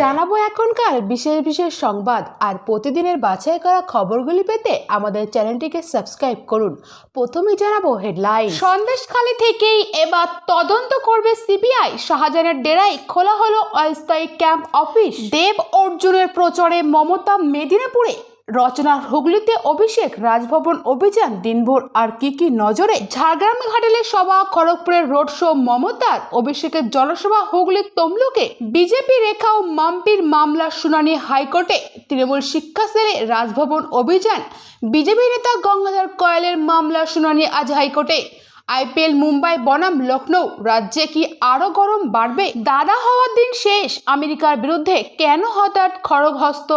জানাব এখনকার বিশেষ বিশেষ সংবাদ আর প্রতিদিনের বাছাই করা খবরগুলি পেতে আমাদের চ্যানেলটিকে সাবস্ক্রাইব করুন। প্রথমে জানাব হেডলাইন। সন্দেশখালী থেকেই এবার তদন্ত করবে সিবিআই। শাহজাহানের ডেরায় খোলা হলো অস্থায়ী ক্যাম্প অফিস। দেব অর্জুনের প্রচারে মমতা মেদিনীপুরে রচনা হুগলিতে অভিষেক, রাজভবন অভিযান, দিনভর আর কি কি নজরে? ঝাড়গ্রাম ঘাটালে সভা, খড়গপুরের রোড শো, মমতার অভিষেকের জনসভা, হুগলির তমলুকে? বিজেপি রেখা ও মাম্পির মামলার শুনানি হাইকোর্টে? তৃণমূল শিক্ষা সেলে রাজভবন অভিযান? বিজেপি নেতা গঙ্গাধর কয়ালের মামলার শুনানি আজ হাইকোর্টে? আইপিএল মুম্বাই, বনাম, লখনৌ রাজ্যে কি আরও গরম বাড়বে? দাদা হওয়ার দিন শেষ। আমেরিকার বিরুদ্ধে কেন হঠাৎ খড়গহস্ত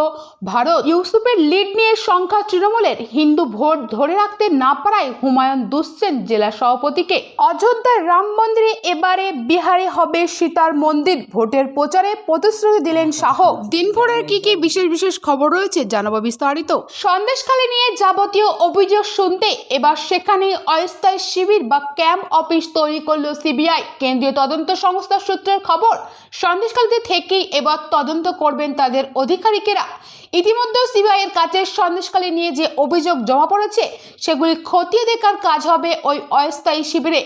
ভারত? ইউসুফের লিড নিয়ে সংখ্যা তৃণমূলের। হিন্দু ভোট ধরে রাখতে না পারায় হুমায়ুন দুশ্চেন জেলা সভাপতিকে। অযোধ্যার রাম মন্দিরে এবারে বিহারে হবে সীতার মন্দির। ভোটের প্রচারে প্রতিশ্রুতি দিলেন শাহ। দিনভরের কি কি বিশেষ বিশেষ খবর রয়েছে জানাব বিস্তারিত। সন্দেশখালী নিয়ে যাবতীয় অভিযোগ শুনতে এবার সেখানে অস্থায়ী শিবির বা ক্যাম্প অফিস তৈরি করল সিবিআই। কেন্দ্রীয় তদন্ত সংস্থার সূত্রের খবর, সন্দেশখালীতে থেকেই এবার তদন্ত করবেন তাদের অধিকারিকেরা। ইতিমধ্যে সিবিআইয়ের কাছে সন্দেশখালী নিয়ে যে অভিযোগ জমা পড়েছে, সেগুলি খতিয়ে দেখার কাজ হবে ওই অস্থায়ী শিবিরে।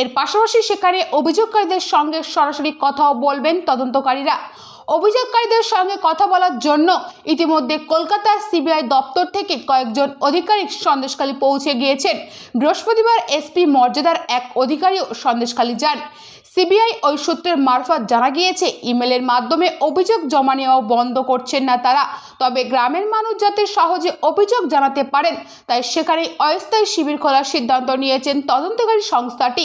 এর পাশাপাশি সেখানে অভিযোগকারীদের সঙ্গে সরাসরি কথাও বলবেন তদন্তকারীরা। অভিযোগকারীদের সঙ্গে কথা বলার জন্য ইতিমধ্যে কলকাতার সিবিআই দপ্তর থেকে কয়েকজন আধিকারিক সন্দেশখালী পৌঁছে গিয়েছেন। বৃহস্পতিবার এসপি মর্যাদার এক অধিকারীও সন্দেশখালী যান। সিবিআই ওই সূত্রের মারফত জানা গিয়েছে, ইমেলের মাধ্যমে অভিযোগ জমা নেওয়াও বন্ধ করছেন না তারা। তবে গ্রামের মানুষ যাতে সহজে অভিযোগ জানাতে পারেন, তাই সেখানে অস্থায়ী শিবির খোলার সিদ্ধান্ত নিয়েছেন তদন্তকারী সংস্থাটি।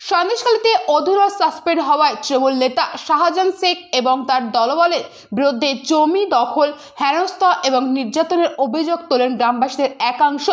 সন্দেশখালীতে অধুরা সাসপেন্ড হওয়ায় তৃণমূল নেতা শাহজাহান শেখ এবং তার দলবলের বিরুদ্ধে জমি দখল, হেনস্থা এবং নির্যাতনের অভিযোগ তোলেন গ্রামবাসীদের একাংশ।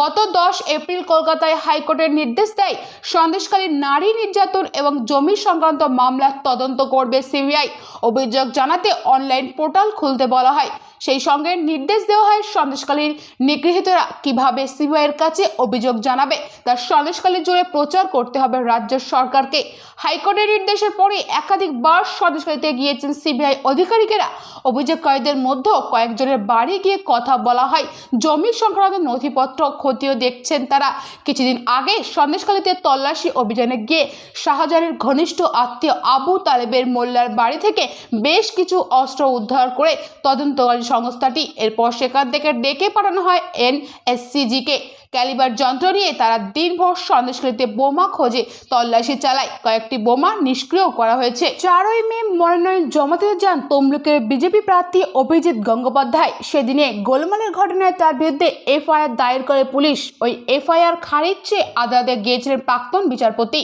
গত দশ এপ্রিল কলকাতায় হাইকোর্টের নির্দেশ দেয় সন্দেশখালীর নারী নির্যাতন এবং জমি সংক্রান্ত মামলার তদন্ত করবে সিবিআই। অভিযোগ জানাতে অনলাইন পোর্টাল খুলতে বলা হয় সেই সঙ্গে নির্দেশ দেওয়া হয় সন্দেশকালীর নিগৃহীতরা কীভাবে সিবিআইয়ের কাছে অভিযোগ জানাবে? তার সন্দেশকালী জুড়ে প্রচার করতে হবে রাজ্য সরকারকে। হাইকোর্টের নির্দেশের পরে একাধিকবার সন্দেশকালীতে গিয়েছেন সিবিআই আধিকারিকেরা। অভিযোগকারীদের মধ্যেও কয়েকজনের বাড়ি গিয়ে কথা বলা হয়। জমি সংক্রান্ত নথিপত্র খতিয়ে দেখছেন তারা। কিছুদিন আগে সন্দেশকালীতে তল্লাশি অভিযানে গিয়ে শাহজাহানের ঘনিষ্ঠ আত্মীয় আবু তালেবের মোল্লার বাড়ি থেকে বেশ কিছু অস্ত্র উদ্ধার করে তদন্তকারী সংস্থাটি। এরপর সেখান থেকে ডেকে পাঠানো হয় এনএসসিজিকে। ক্যালিবার যন্ত্র নিয়ে তারা দিনভর সন্দেশকালীতে বোমা খোঁজে, তল্লাশি চালায়। কয়েকটি বোমা নিষ্ক্রিয় করা হয়েছে। চারই মে মনোনয়ন জমাতে যান তমলুকের বিজেপি প্রার্থী অভিজিৎ গঙ্গোপাধ্যায়। সেদিনে গোলমালের ঘটনায় তার বিরুদ্ধে এফআইআর দায়ের করে পুলিশ। ওই এফআইআর খারিজ চেয়ে আদালতে গিয়েছিলেন প্রাক্তন বিচারপতি।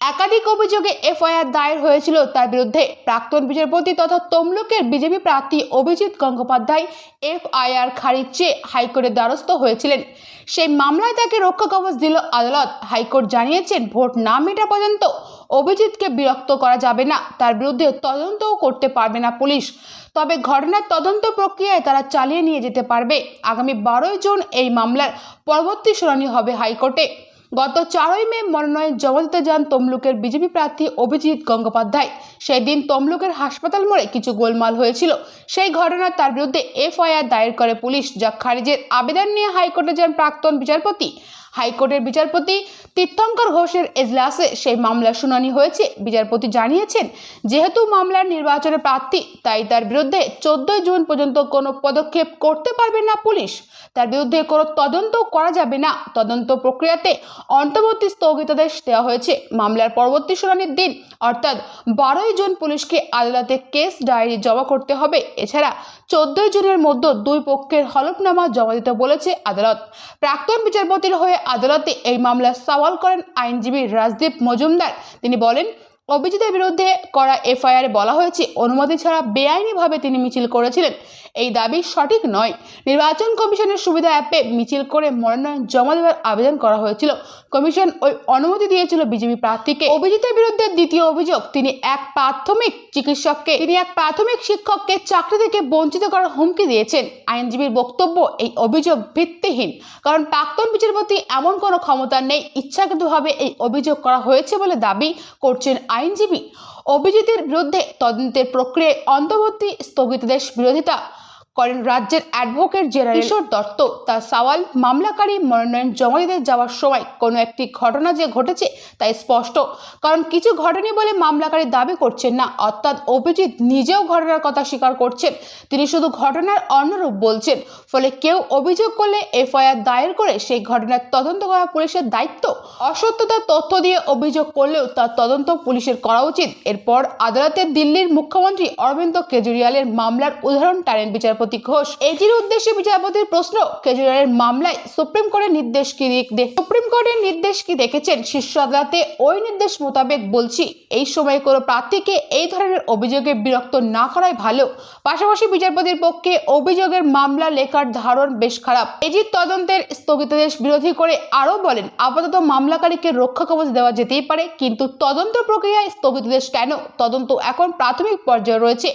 একাধিক অভিযোগে এফআইআর দায়ের হয়েছিল। তার বিরুদ্ধে প্রাক্তন বিচারপতি তথা তমলুকের বিজেপি প্রার্থী অভিজিৎ গঙ্গোপাধ্যায় এফআইআর খারিজ চেয়ে হাইকোর্টের দ্বারস্থ হয়েছিলেন। সেই মামলায় তাকে রক্ষা কবচ দিল আদালত। হাইকোর্ট জানিয়েছেন, ভোট না মেটা পর্যন্ত অভিজিৎকে বিরক্ত করা যাবে না। তার বিরুদ্ধে তদন্তও করতে পারবে না পুলিশ। তবে ঘটনার তদন্ত প্রক্রিয়ায় তারা চালিয়ে নিয়ে যেতে পারবে। আগামী বারোই জুন এই মামলার পরবর্তী শুনানি হবে হাইকোর্টে। গত চারই মে মনোনয়ন জমা দিতে যান তমলুকের বিজেপি প্রার্থী অভিজিৎ গঙ্গোপাধ্যায়। সেই দিন তমলুকের হাসপাতাল মোড়ে কিছু গোলমাল হয়েছিল। সেই ঘটনায় তার বিরুদ্ধে এফআইআর দায়ের করে পুলিশ, যা খারিজের আবেদন নিয়ে হাইকোর্টে যান প্রাক্তন বিচারপতি। হাইকোর্টের বিচারপতি তীর্থঙ্কর ঘোষের এজলাসে সেই মামলার শুনানি হয়েছে। বিচারপতি জানিয়েছেন, যেহেতু মামলার নির্বাচনে প্রার্থী, তাই তার বিরুদ্ধে চোদ্দই জুন পর্যন্ত কোনো পদক্ষেপ করতে পারবে না পুলিশ। তার বিরুদ্ধে কোনো তদন্ত করা যাবে না। তদন্ত প্রক্রিয়াতে অন্তর্বর্তী স্থগিতাদেশ দেওয়া হয়েছে। মামলার পরবর্তী শুনানির দিন, অর্থাৎ বারোই জুন পুলিশকে আদালতে কেস ডায়েরি জমা করতে হবে। এছাড়া চোদ্দই জুনের মধ্যে দুই পক্ষের হলফনামা জমা দিতে বলেছে আদালত। প্রাক্তন বিচারপতির হয়ে আদালতে এই মামলা সওয়াল করেন আইনজীবী রাজদীপ মজুমদার। তিনি বলেন অভিজিতের বিরুদ্ধে করা এফআইআরে বলা হয়েছে, অনুমতি ছাড়া বেআইনিভাবে তিনি মিছিল করেছিলেন। এই দাবি সঠিক নয়। নির্বাচন কমিশনের সুবিধা অ্যাপে মিছিল করে মনোনয়ন জমা দেওয়ার আবেদন করা হয়েছিল। কমিশন ওই অনুমতি দিয়েছিল বিজেপি প্রার্থীকে। অভিজিতের বিরুদ্ধে দ্বিতীয় অভিযোগ, তিনি এক প্রাথমিক চিকিৎসককে, তিনি এক প্রাথমিক শিক্ষককে চাকরি থেকে বঞ্চিত করার হুমকি দিয়েছেন। আইনজীবীর বক্তব্য এই অভিযোগ ভিত্তিহীন, কারণ প্রাক্তন বিচারপতি এমন কোনো ক্ষমতা নেই, ইচ্ছাকৃতভাবে এই অভিযোগ করা হয়েছে বলে দাবি করছেন আইনজীবী অভিজিতের বিরুদ্ধে তদন্তের প্রক্রিয়ায় অন্তর্বর্তী স্থগিতাদেশ বিরোধিতা করেন রাজ্যের অ্যাডভোকেট জেনারেল কিশোর দত্ত তার সওয়াল, মামলাকারী মনোনয়ন জমা দিতে যাওয়ার সময় কোনো একটি ঘটনা যে ঘটেছে তাই স্পষ্ট। কারণ কিছু ঘটেনি বলে মামলাকারী দাবি করছেন না, অর্থাৎ অভিজিৎ নিজেও ঘটনার কথা স্বীকার করছেন। তিনি শুধু ঘটনার অন্যরূপ বলছেন, ফলে কেউ অভিযোগ করলে এফআইআর দায়ের করে সেই ঘটনার তদন্ত করা পুলিশের দায়িত্ব। অসত্যতার তথ্য দিয়ে অভিযোগ করলেও তার তদন্ত পুলিশের করা উচিত। এরপর আদালতে দিল্লির মুখ্যমন্ত্রী অরবিন্দ কেজরিওয়ালের মামলার উদাহরণ টানেন বিচারপতি ঘোষ এটির উদ্দেশ্যে বিচারপতির প্রশ্ন, কেজরিওয়ালের মামলায় সুপ্রিম কোর্টের নির্দেশ কি সুপ্রিম কোর্টের নির্দেশ কি দেখেছেন? শীর্ষ আদালতে ওই নির্দেশ মোতাবেক বলছি, এই সময় কোনো প্রার্থীকে এই ধরনের অভিযোগে বিরক্ত না করাই ভালো। পাশাপাশি বিচারপতির পক্ষে অভিযোগের মামলা লেখার ধারণ বেশ খারাপ। এজির তদন্তের স্থগিতাদেশ বিরোধী করে আরও বলেন, আপাতত মামলাকারীকে রক্ষা কবচ দেওয়া যেতেই পারে, কিন্তু তদন্ত প্রক্রিয়ায় স্থগিতাদেশ কেন? তদন্ত এখন প্রাথমিক পর্যায়ে রয়েছে।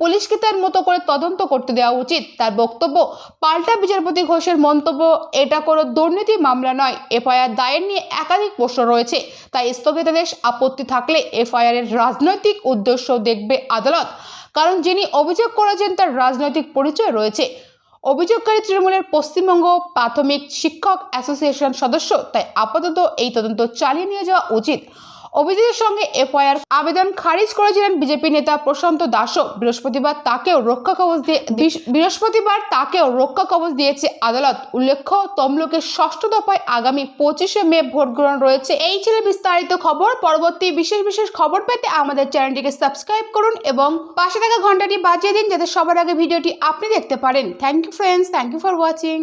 পুলিশকে তার মতো করে তদন্ত করতে দেওয়া উচিত। তার বক্তব্য, পাল্টা বিচারপতি ঘোষের মন্তব্য, এটা কোনো দুর্নীতি মামলা নয়। এফআইআর দায়ের নিয়ে একাধিক প্রশ্ন রয়েছে। তাই স্থগিতাদেশ আপত্তি থাকলে এফআইআর এর রাজনৈতিক উদ্দেশ্য দেখবে আদালত। কারণ যিনি অভিযোগ করেছেন, তার রাজনৈতিক পরিচয় রয়েছে। অভিযোগকারী তৃণমূলের পশ্চিমবঙ্গ প্রাথমিক শিক্ষক অ্যাসোসিয়েশন সদস্য, তাই আপাতত এই তদন্ত চালিয়ে নিয়ে যাওয়া উচিত। অভিযোগের সঙ্গে এফআইআর আবেদন খারিজ করেছিলেন বিজেপি নেতা প্রশান্ত দাসও বৃহস্পতিবার তাকেও রক্ষা কবচ দিয়ে বৃহস্পতিবার তাকেও রক্ষা কবচ দিয়েছে আদালত। উল্লেখ্য, তমলুকের ষষ্ঠ দফায় আগামী পঁচিশে মে ভোট গ্রহণ রয়েছে। এই ছিল বিস্তারিত খবর। পরবর্তী বিশেষ বিশেষ খবর পেতে আমাদের চ্যানেলটিকে সাবস্ক্রাইব করুন এবং পাশে থাকা ঘন্টাটি বাজিয়ে দিন যাতে সবার আগে ভিডিওটি আপনি দেখতে পারেন। Thank you friends thank you for watching